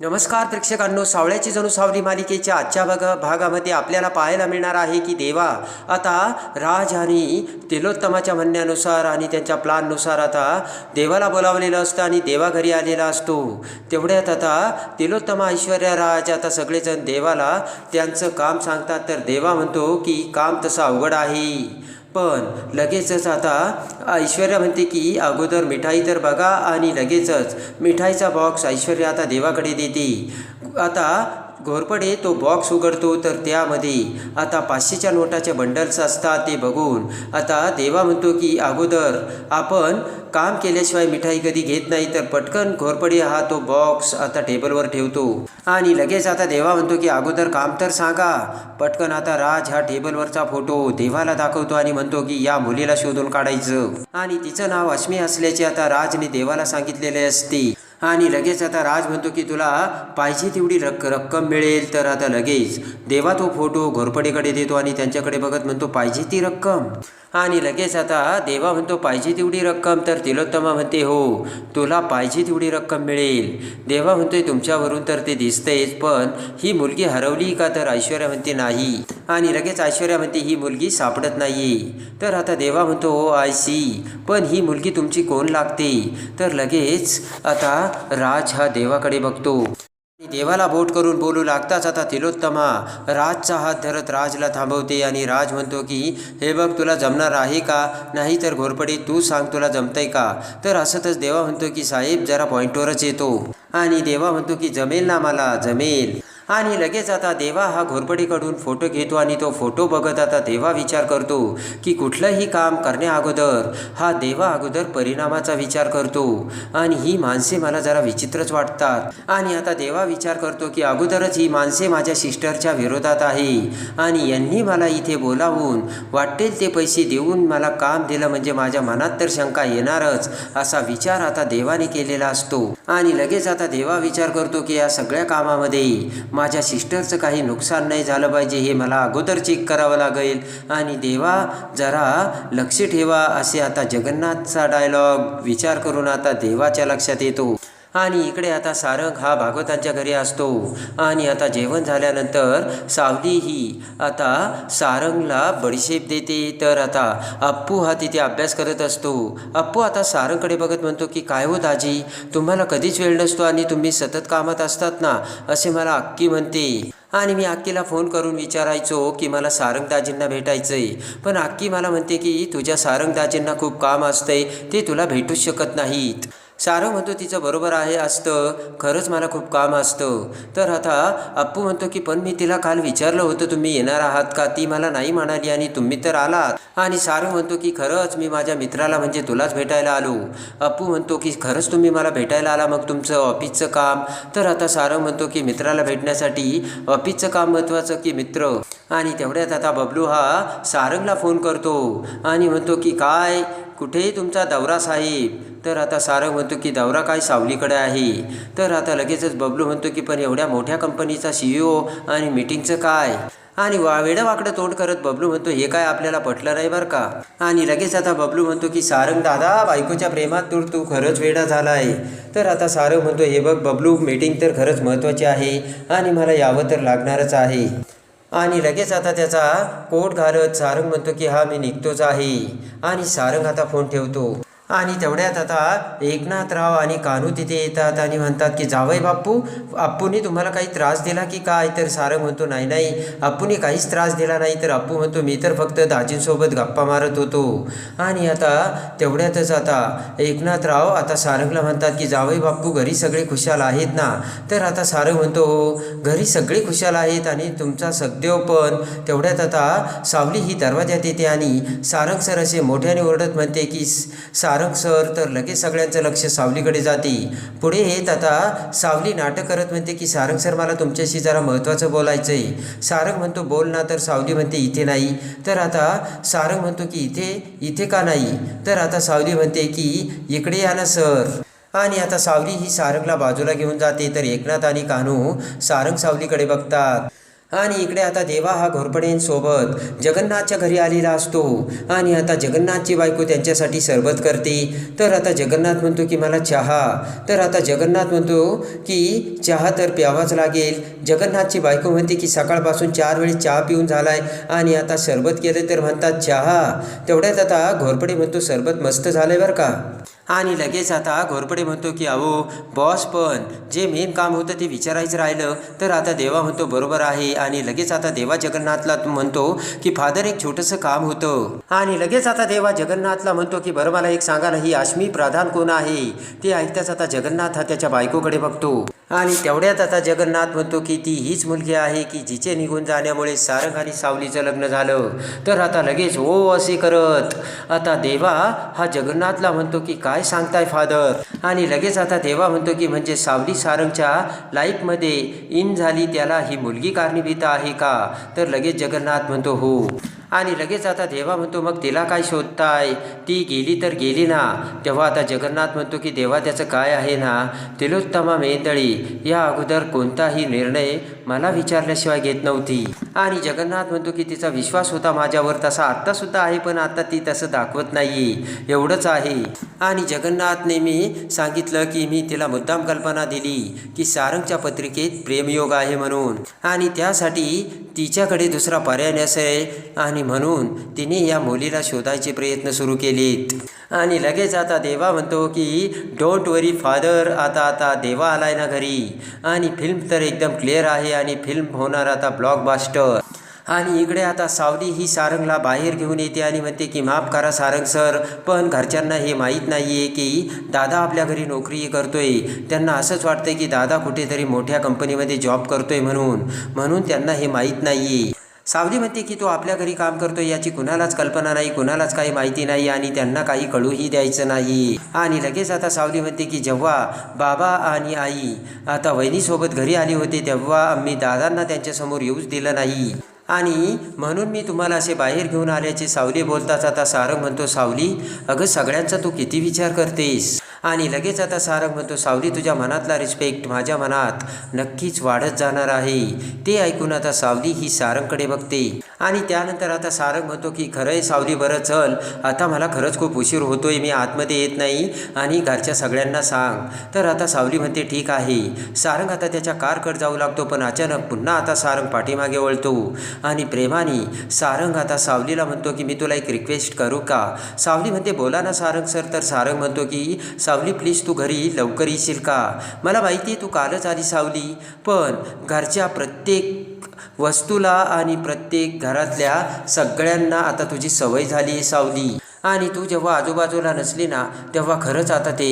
नमस्कार प्रेक्षकांनो सावळ्याची जणू सावली मालिकेच्या आजच्या भाग भागामध्ये आपल्याला पाहायला मिळणार आहे की देवा आता राज आणि तिलोत्तमाच्या म्हणण्यानुसार आणि त्यांच्या प्लाननुसार आता देवाला बोलावलेलं असतं आणि देवा घरी आलेला असतो. तेवढ्यात आता तिलोत्तमा ऐश्वर्या राज आता सगळेजण देवाला त्यांचं काम सांगतात. तर देवा म्हणतो की काम तसं अवघड आहे. पण लगेचच आता ऐश्वर्या म्हणते की अगोदर मिठाई तर बघा आणि लगेचच मिठाईचा बॉक्स ऐश्वर्या आता देवाकडे देते. आता घोरपडे तो बॉक्स उघडतो तर त्यामध्ये आता पाचशेच्या नोटाचे बंडल्स असतात ते बघून. आता देवा म्हणतो की अगोदर आपण काम केल्याशिवाय मिठाई कधी घेत नाही तर पटकन घोरपडे हा तो बॉक्स आता टेबलवर ठेवतो. आणि लगेच आता देवा म्हणतो की अगोदर काम तर सांगा पटकन आता राज हा टेबलवरचा फोटो देवाला दाखवतो आणि म्हणतो की या मुलीला शोधून काढायचं. आणि तिचं नाव अश्मी असल्याचे आता राजने देवाला सांगितलेले असते. आणि लगेच आता राज म्हणतो की तुला पाहिजे तेवढी रक्क रक्कम मिळेल तर आता लगेच. देवा तो फोटो घोरपडेकडे देतो आणि त्यांच्याकडे बघत म्हणतो पाहिजे ती रक्कम. आणि लगेच आता देवा म्हणतो पाहिजे तेवढी रक्कम. तर तिलोत्तमा म्हणते हो तुला पाहिजे तेवढी रक्कम मिळेल. देवा म्हणतोय तुमच्यावरून तर ते दिसतंयच पण ही मुलगी हरवली का? तर ऐश्वर्या म्हणते नाही. आणि लगेच ऐश्वर्या म्हणते ही मुलगी सापडत नाही तर आता देवा म्हणतो हो आय सी पण ही मुलगी तुमची कोण लागते? तर लगेच आता राज हा देवाकडे बघतो. देवाला बोट करून बोलू लागताच आता तिलोत्तमा. राजचा हात धरत राजला थांबवते आणि राज म्हणतो की हे बघ तुला जमणार आहे का? नाही तर घोरपडी तू सांग तुला जमतंय का? तर असतच देवा म्हणतो की साहेब जरा पॉईंटवरच येतो. आणि देवा म्हणतो की जमेल ना मला जमेल. आणि लगेच आता देवा हा घोरपडीकडून फोटो घेतो आणि तो फोटो बघत आता देवा विचार करतो की कुठलंही काम करण्या अगोदर हा देवा अगोदर परिणामाचा विचार करतो. आणि ही माणसे मला जरा विचित्रच वाटतात. आणि आता देवा विचार करतो की अगोदरच ही माणसे माझ्या सिस्टरच्या विरोधात आहे. आणि यांनी मला इथे बोलावून वाटेल ते पैसे देऊन मला काम दिलं म्हणजे माझ्या मनात तर शंका येणारच असा विचार आता देवाने केलेला असतो. आणि लगेच आता देवा विचार करतो की या सगळ्या कामामध्ये माझ्या सिस्टरचं काही नुकसान नाही झालं पाहिजे हे मला अगोदर चेक करावं लागेल. आणि देवा जरा लक्ष ठेवा असे आता जगन्नाथचा डायलॉग विचार करून आता देवाच्या लक्षात येतो. आणि इकडे आता सारंग हा भागवतांच्या घरी असतो. आणि आता जेवण झाल्यानंतर सावली ही आता सारंगला बडीशेप देते. तर आता अप्पू हा तिथे अभ्यास करत असतो. अप्पू आता सारंगकडे बघत म्हणतो की काय हो दाजी? तुम्हाला कधीच वेळ नसतो आणि तुम्ही सतत कामात असतात ना? असे मला अक्की म्हणते. आणि मी अक्कीला फोन करून विचारायचो की मला सारंगदाजींना भेटायचं आहे पण अक्की मला म्हणते की तुझ्या सारंगदाजींना खूप काम असतंय. ते तुला भेटूच शकत नाहीत. सारं म्हणतो तिचं बरोबर आहे असतं. खरंच मला खूप काम असतं. तर आता अप्पू म्हणतो की पण मी तिला काल विचारलं होतं तुम्ही येणार आहात का? ती मला नाही म्हणाली आणि तुम्ही तर आलात. आणि सारं म्हणतो की खरंच मी माझ्या मित्राला म्हणजे तुलाच भेटायला आलो. अप्पू म्हणतो की खरंच तुम्ही मला भेटायला आला मग तुमचं ऑफिसचं काम? तर आता सारं म्हणतो की मित्राला भेटण्यासाठी ऑफिसचं काम महत्त्वाचं की मित्र? आणि तेवढ्यात आता बबलू हा सारंगला फोन करतो आणि म्हणतो की काय? कुठेही तुमचा दौरा साहेब. तर आता सारंग म्हणतो की दौरा काय सावलीकडे आहे. तर आता लगेचच बबलू म्हणतो की पण एवढ्या मोठ्या कंपनीचा सी ओ आणि मीटिंगचं काय? आणि वा वेडवाकडं तोंड करत बबलू म्हणतो हे काय आपल्याला पटलं नाही बरं का? आणि लगेच आता बबलू म्हणतो की सारंग दादा बायकोच्या प्रेमात तू तू खरंच वेडा झाला आहे तर आता सारंग म्हणतो हे बघ बबलू मीटिंग तर खरंच महत्त्वाची आहे आणि मला यावं तर लागणारच आहे. आणि लगेच आता त्याचा कोट घालत सारंग म्हणतो की हा मी निघतोच आहे. आणि सारंग आता फोन ठेवतो. आणि तेवढ्यात आता एकनाथराव आणि कान्हू तिथे येतात आणि म्हणतात की जावई बाप्पू अप्पूनी तुम्हाला काही त्रास दिला की काय? तर सारंग म्हणतो नाही नाही अप्पूनी काहीच त्रास दिला नाही तर अप्पू म्हणतो मी तर फक्त दाजींसोबत गप्पा मारत होतो. आणि आता तेवढ्यातच आता एकनाथराव आता सारंगला म्हणतात की जावई बाप्पू घरी सगळे खुशाल आहेत ना? तर आता सारंग म्हणतो हो घरी सगळे खुशाल आहेत आणि तुमचा सगदेव पण. तेवढ्यात आता सावली ही दरवाज्यात येते आणि सारंग सर असे मोठ्याने ओरडत म्हणते की सारंग सर तर लगेच सगळ्यांचं लक्ष सावलीकडे जाते. पुढे येत आता सावली नाटक करत म्हणते की सारंग सर मला तुमच्याशी जरा महत्त्वाचं बोलायचं आहे सारंग म्हणतो बोल ना. तर सावली म्हणते इथे नाही. तर आता सारंग म्हणतो की इथे इथे का नाही? तर आता सावली म्हणते की इकडे या ना सर. आणि आता सावली ही सारंगला बाजूला घेऊन जाते. तर एकनाथ आणि कान्हू सारंग सावलीकडे बघतात. आणि इकडे आता देवा हा घोरपडेंसोबत जगन्नाथच्या घरी आलेला असतो. आणि आता जगन्नाथची बायको त्यांच्यासाठी सरबत करते. तर आता जगन्नाथ म्हणतो की मला चहा. तर आता जगन्नाथ म्हणतो की चहा तर प्यावाच लागेल. जगन्नाथची बायको म्हणते की सकाळपासून चार वेळी चहा पिऊन झाला आहे आणि आता सरबत केलं तर म्हणतात चहा. तेवढ्यात आता घोरपडे म्हणतो सरबत मस्त झालं आहे बरं का. आणि लगेच आता घोरपडे म्हणतो की अहो बॉस पण जे मेन काम होतं ते विचारायचं राहिलं. तर आता देवा म्हणतो बरोबर आहे. आणि लगेच आता देवा जगन्नाथला म्हणतो की फादर एक छोटंसं काम होतं. आणि लगेच आता देवा जगन्नाथला म्हणतो की बरं मला एक सांगा ना ही आश्मी प्रधान कोण आहे? ते ऐकताच आता जगन्नाथ हा त्याच्या बायकोकडे बघतो. आणि तेवढ्यात आता जगन्नाथ म्हणतो की ती हीच मुलगी आहे की जिचे निघून जाण्यामुळे सारंग आणि सावलीचं लग्न झालं. तर आता लगेच ओ असे करत. आता देवा हा जगन्नाथला म्हणतो की काय सांगताय फादर? आणि लगेच आता देवा म्हणतो की म्हणजे सावली सारंगच्या लाईफमध्ये इन झाली त्याला ही मुलगी कारणीभूत आहे का? तर लगेच जगन्नाथ म्हणतो हो. आणि लगेच आता देवा म्हणतो मग तिला काय शोधताय? ती गेली तर गेली ना. तेव्हा आता जगन्नाथ म्हणतो की देवा त्याचं काय आहे ना? तिलोत्तमा मेंदळी या अगोदर कोणताही निर्णय मला विचारल्याशिवाय घेत नव्हती. आणि जगन्नाथ म्हणतो की तिचा विश्वास होता माझ्यावर तसा आत्तासुद्धा आहे पण आता ती तसं दाखवत नाही एवढंच आहे. आणि जगन्नाथने मी सांगितलं की मी तिला मुद्दाम कल्पना दिली की सारंगच्या पत्रिकेत प्रेमयोग आहे म्हणून. आणि त्यासाठी तिच्याकडे दुसरा पर्याय नसेल आणि म्हणून तिने या मुलीला शोधायचे प्रयत्न सुरू केलेत. आणि लगेच आता देवा म्हणतो की डोंट वरी फादर आता आता देवा आलाय ना घरी. आणि फिल्म तर एकदम क्लिअर आहे. आणि फिल्म होणार आता ब्लॉकबास्टर आणि इकडे आता सावली ही सारंगला बाहेर घेऊन येते आणि म्हणते की माफ करा सारंग सर पण घरच्यांना हे माहीत नाही आहे की दादा आपल्या घरी नोकरी करतोय. त्यांना असंच वाटतंय की दादा कुठेतरी मोठ्या कंपनीमध्ये जॉब करतोय म्हणून. म्हणून त्यांना हे माहीत नाही सावली म्हणते की तो आपल्या घरी काम करतो याची कुणालाच कल्पना नाही कुणालाच काही माहिती नाही आणि त्यांना काही कळूही द्यायचं नाही. आणि लगेच आता सावली म्हणते की जेव्हा बाबा आणि आई आता वहिनीसोबत घरी आले होते तेव्हा आम्ही दादांना त्यांच्यासमोर येऊच दिलं नाही. आणि म्हणून मी तुम्हाला असे बाहेर घेऊन आल्याचे सावली बोलताच आता सारंग म्हणतो सावली अगं सगळ्यांचा तू किती विचार करतेस? आणि लगेच आता सारंग म्हणतो सावली तुझ्या मनातला रिस्पेक्ट माझ्या मनात नक्कीच वाढत जाणार आहे. ते ऐकून आता सावली ही सारंगकडे बघते. आणि त्यानंतर आता सारंग म्हणतो की खरं आहे सावली बरं चल. आता मला खरंच खूप उशीर होतोय मी आतमध्ये येत नाही. आणि घरच्या सगळ्यांना सांग. तर आता सावली म्हणते ठीक आहे. सारंग आता त्याच्या कारकडे जाऊ लागतो पण अचानक पुन्हा आता सारंग पाठीमागे वळतो. आणि प्रेमाने सारंग आता सावलीला म्हणतो की मी तुला एक रिक्वेस्ट करू का? सावली म्हणते बोला ना सारंग सर तर सारंग म्हणतो की साव सावली प्लीज तू घरी लवकर येशील का? मला माहिती आहे तू कालच आली सावली पण घरच्या प्रत्येक वस्तूला आणि प्रत्येक घरातल्या सगळ्यांना आता तुझी सवय झाली आहे सावली. आणि तू जेव्हा आजूबाजूला नसली ना तेव्हा खरंच आता ते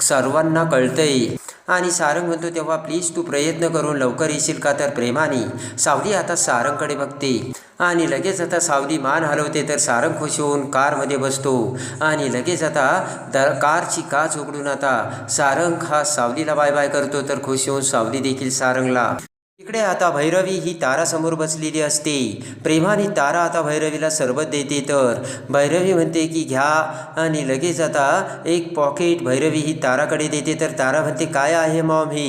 सर्वांना कळतंय. आणि सारंग म्हणतो तेव्हा प्लीज तू प्रयत्न करून लवकर येशील का तर प्रेमाने? सावली आता सारंगकडे बघते. आणि लगेच आता सावली मान हलवते तर सारंग खुश होऊन कारमध्ये बसतो. आणि लगेच आता दर कारची काच उघडून आता सारंग हा सावलीला बाय बाय करतो तर खुश होऊन सावली देखील सारंगला इकडे आता भैरवी ही तारासमोर बसलेली असते. प्रेमाने तारा आता भैरवीला सरबत देते तर. भैरवी म्हणते की घ्या. आणि लगेच आता एक पॉकेट भैरवी ही ताराकडे देते तर तारा म्हणते काय आहे मॉम हे?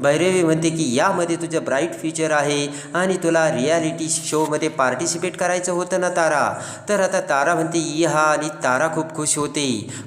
भैरवी म्हणते की यामध्ये तुझं ब्राईट फ्युचर आहे आणि तुला रियालिटी शोमध्ये पार्टिसिपेट करायचं होतं ना तारा. तर आता तारा म्हणते ई हा आणि तारा खूप खुश होते.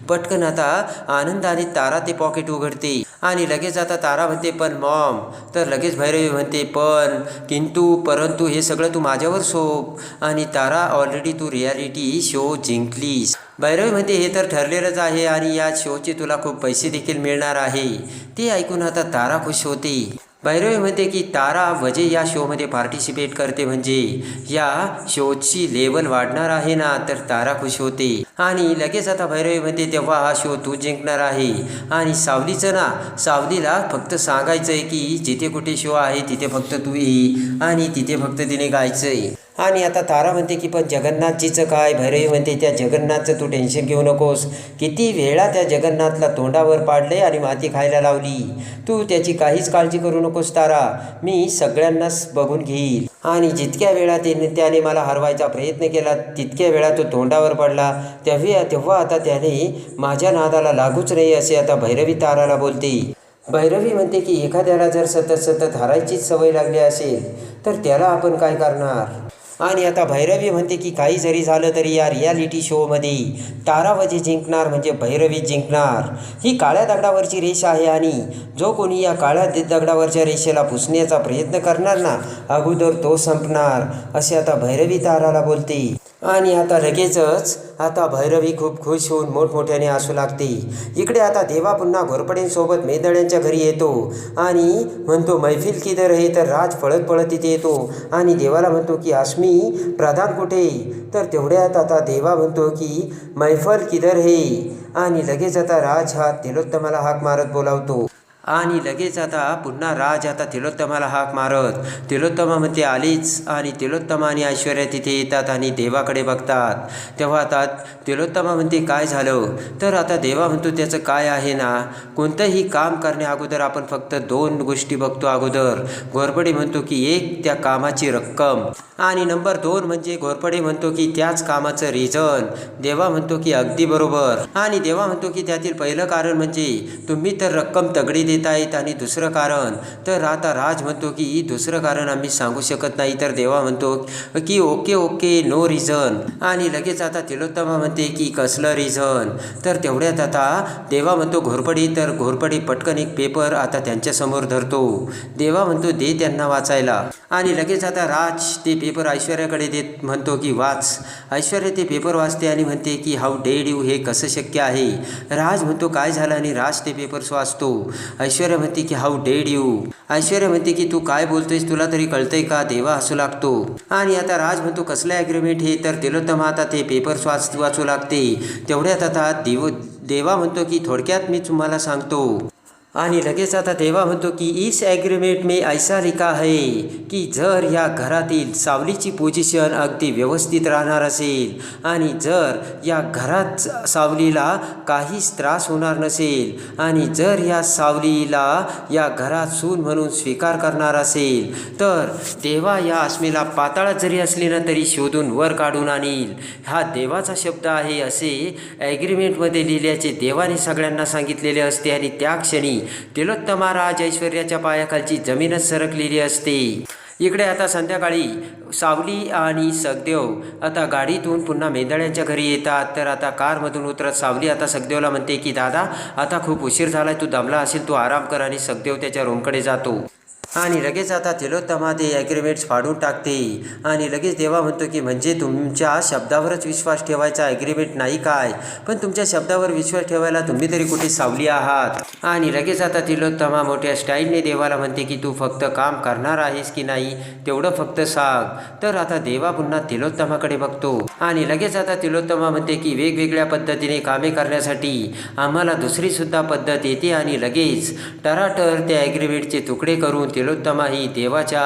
पटकन आता आनंदाने तारा ते पॉकेट उघडते. आणि लगेच आता तारा म्हणते पण मॉम तर लगेच भैरवी म्हणते पण किंतु परंतु हे सगळं तू माझ्यावर सोप आणि तारा ऑलरेडी तू रियालिटी शो जिंकलीस. भैरवी हे तर ठरलेलंच आहे आणि या शोचे तुला खूप पैसे देखील मिळणार आहे. ते ऐकून आता तारा खुश होते. भैरवी म्हणते की तारा वजे या शोमध्ये पार्टिसिपेट करते म्हणजे या शोची लेवल वाढणार आहे ना? तर तारा खुश होते. आणि लगेच आता भैरवी म्हणते तेव्हा हा शो तू जिंकणार आहे. आणि सावलीचं ना सावलीला फक्त सांगायचं आहे की जिथे कुठे शो आहे तिथे फक्त तू ये. आणि तिथे फक्त तिने गायचं आहे आणि आता तारा म्हणते की पण जगन्नाथजीचं काय? भैरवी म्हणते त्या जगन्नाथचं तू टेन्शन घेऊ नकोस. किती वेळा त्या जगन्नाथला तोंडावर पाडले आणि माती खायला लावली. तू त्याची काहीच काळजी करू नकोस तारा. मी सगळ्यांनाच बघून घेईल. आणि जितक्या वेळा ते त्याने मला हरवायचा प्रयत्न केला तितक्या वेळा तो तोंडावर पडला. तेव्हा तेव्हा आता त्याने माझ्या नादाला लागूच नाही असे आता भैरवी ताराला बोलते. भैरवी म्हणते की एखाद्याला जर सतत सतत हरायचीच सवय लागली असेल तर त्याला आपण काय करणार? आणि आता भैरवी म्हणते की काही जरी झालं तरी या रियालिटी शोमध्ये ताराबाजी जिंकणार म्हणजे भैरवी जिंकणार. ही काळ्या दगडावरची रेष आहे आणि जो कोणी या काळ्या दगडावरच्या रेषेला पुसण्याचा प्रयत्न करणार ना अगोदर तो संपणार असे आता भैरवी ताराला बोलते. आणि आता लगेचच आता भैरवी खूप खुश होऊन मोठमोठ्याने असू लागते. इकडे आता देवा पुन्हा घोरपडेंसोबत मेदळ्यांच्या घरी येतो. आणि म्हणतो मैफिल किधर हे? तर राज पळत पळत तिथे येतो. आणि देवाला म्हणतो की आश्मी प्रधान कुठे तर तेवढ्यात आता देवा म्हणतो की मैफल किधर हे? आणि लगेच आता राज हा तिलोत्तमाला हाक मारत बोलावतो. आणि लगेच आता पुन्हा राज आता तिलोत्तमाला हाक मारत. तिलोत्तमा म्हणते आलीच. आणि तिलोत्तमा आणि ऐश्वर्या तिथे येतात आणि देवाकडे बघतात. तेव्हा आता तिलोत्तमा म्हणते काय झालं? तर आता देवा म्हणतो त्याचं काय आहे ना? कोणतंही काम करण्या अगोदर आपण फक्त दोन गोष्टी बघतो अगोदर. घोरपडे म्हणतो की एक त्या कामाची रक्कम. आणि नंबर दोन म्हणजे घोरपडे म्हणतो की त्याच कामाचं रिझन देवा म्हणतो की अगदी बरोबर. आणि देवा म्हणतो की त्यातील पहिलं कारण म्हणजे तुम्ही तर रक्कम तगडी देतायत आणि दुसरं कारण तर आता राज म्हणतो की दुसरं कारण आम्ही सांगू शकत नाही तर देवा म्हणतो की ओके ओके नो रिझन आणि लगेच आता तिलोत्तमा म्हणते की कसलं रिझन तर तेवढ्यात आता देवा म्हणतो घोरपडी तर घोरपडी पटकन एक पेपर आता त्यांच्यासमोर धरतो. देवा म्हणतो दे त्यांना वाचायला. आणि लगेच आता राज ते पेपर ऐश्वर्याकडे देत म्हणतो की वाच. ऐश्वर्या ते पेपर वाचते आणि म्हणते की हाऊ डेड यू हे कसं शक्य आहे? राज म्हणतो काय झालं? आणि राज ते पेपर्स वाचतो. ऐश्वर्या म्हणते की हाऊ डेड यू? ऐश्वर्या म्हणते की तू काय बोलतोयस? तुला तरी कळतंय का? देवा हसू लागतो. आणि आता राज म्हणतो कसलं ॲग्रीमेंट हे? तर तिलोत्तम आता ते पेपर्स वाच वाचू लागते. तेवढ्यात आता देव देवा म्हणतो की थोडक्यात मी तुम्हाला सांगतो. आणि लगेच आता देवा म्हणतो की इस ॲग्रीमेंट मी ऐसा लिखा है की जर या घरातील सावलीची पोझिशन अगदी व्यवस्थित राहणार असेल आणि जर या घरात सावलीला काहीच त्रास होणार नसेल आणि जर या सावलीला या घरात सून म्हणून स्वीकार करणार असेल तर देवा या अस्मेला पाताळात जरी असली ना तरी शोधून वर काढून आणील. हा देवाचा शब्द आहे असे ॲग्रीमेंटमध्ये लिहिल्याचे देवाने सगळ्यांना सांगितलेले असते आणि त्या क्षणी तिलोत्तमा राज ऐश्वर्याच्या पायाखालची जमीनच सरकलेली असते. इकडे आता संध्याकाळी सावली आणि सगदेव आता गाडीतून पुन्हा मेंदळ्यांच्या घरी येतात. तर आता कारमधून उतरत सावली आता सगदेवला म्हणते की दादा आता खूप उशीर झालाय. तू दमला असेल तू आराम कर. आणि सगदेव त्याच्या रूमकडे जातो. आणि लगेच आता तिलोत्तमा ते ॲग्रीमेंट्स फाडून टाकते. आणि लगेच देवा म्हणतो की म्हणजे तुमच्या शब्दावरच विश्वास ठेवायचा ॲग्रीमेंट नाही काय? पण तुमच्या शब्दावर विश्वास ठेवायला तुम्ही तरी कुठे सावली आहात? आणि लगेच आता तिलोत्तमा मोठ्या स्टाईलने देवाला म्हणते की तू फक्त काम करणार आहेस की नाही? तेवढं फक्त सांग. तर आता देवा पुन्हा तिलोत्तमाकडे बघतो. आणि लगेच आता तिलोत्तमा म्हणते की वेगवेगळ्या पद्धतीने कामे करण्यासाठी आम्हाला दुसरीसुद्धा पद्धत येते आणि लगेच टराटर त्या ॲग्रीमेंटचे तुकडे करून तिलोत्तमा ही देवाच्या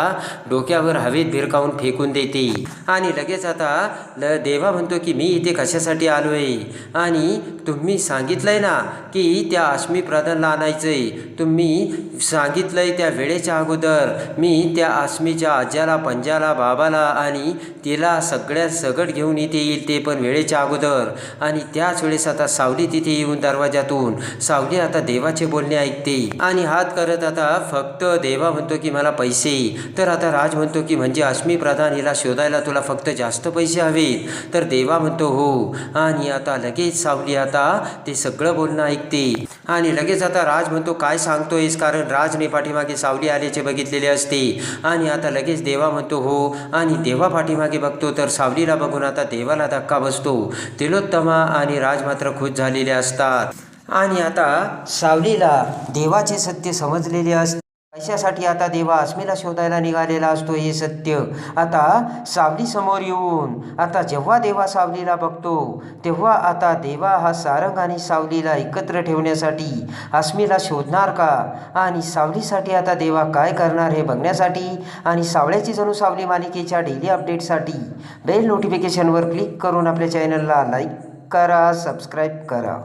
डोक्यावर हवेत भिरकावून फेकून देते. आणि लगेच आता ल देवा म्हणतो की मी इथे कशासाठी आलो आहे आणि तुम्ही सांगितलंय ना की त्या अश्मी प्रधानला आणायचंय. तुम्ही सांगितलंय त्या वेळेच्या अगोदर मी त्या आश्मीच्या आज्याला पंजाला बाबाला आणि तिला सगळ्यात सगट घेऊन इथे येईल ते पण वेळेच्या अगोदर. आणि त्याच वेळेस आता सावली तिथे येऊन दरवाजातून सावली आता देवाचे बोलणे ऐकते. आणि हात करत आता फक्त देवा म्हणतो की मला पैसे तर आता राज म्हणतो की म्हणजे अश्मी प्रधान हिला शोधायला तुला फक्त जास्त पैसे हवेत. तर देवा म्हणतो हो. आणि आता लगेच सावली आता ते सगळं बोलणं ऐकते. आणि लगेच आता राज म्हणतो काय सांगतोयस? कारण राजने पाठीमागे सावली आल्याचे बघितलेले असते. आणि आता लगेच देवा म्हणतो हो. आणि देवा पाठीमागे बघतो तर सावलीला बघून आता देवाला धक्का बसतो. तिलोत्तमा आणि राज मात्र खुश झालेले असतात. आणि आता सावलीला देवाचे सत्य समजलेले असते. पैशासाठी आता देवा अस्मीला शोधायला निघालेला असतो हे सत्य. आता सावली समोर येऊन आता जेव्हा देवा सावलीला बघतो तेव्हा आता देवा हा सारंग आणि सावलीला एकत्र ठेवण्यासाठी अस्मीला शोधणार का? आणि सावलीसाठी आता देवा काय करणार हे बघण्यासाठी आणि सावळ्याची जणू सावली मालिकेच्या डेली अपडेटसाठी बेल नोटिफिकेशनवर क्लिक करून आपल्या चॅनलला लाईक करा सबस्क्राईब करा.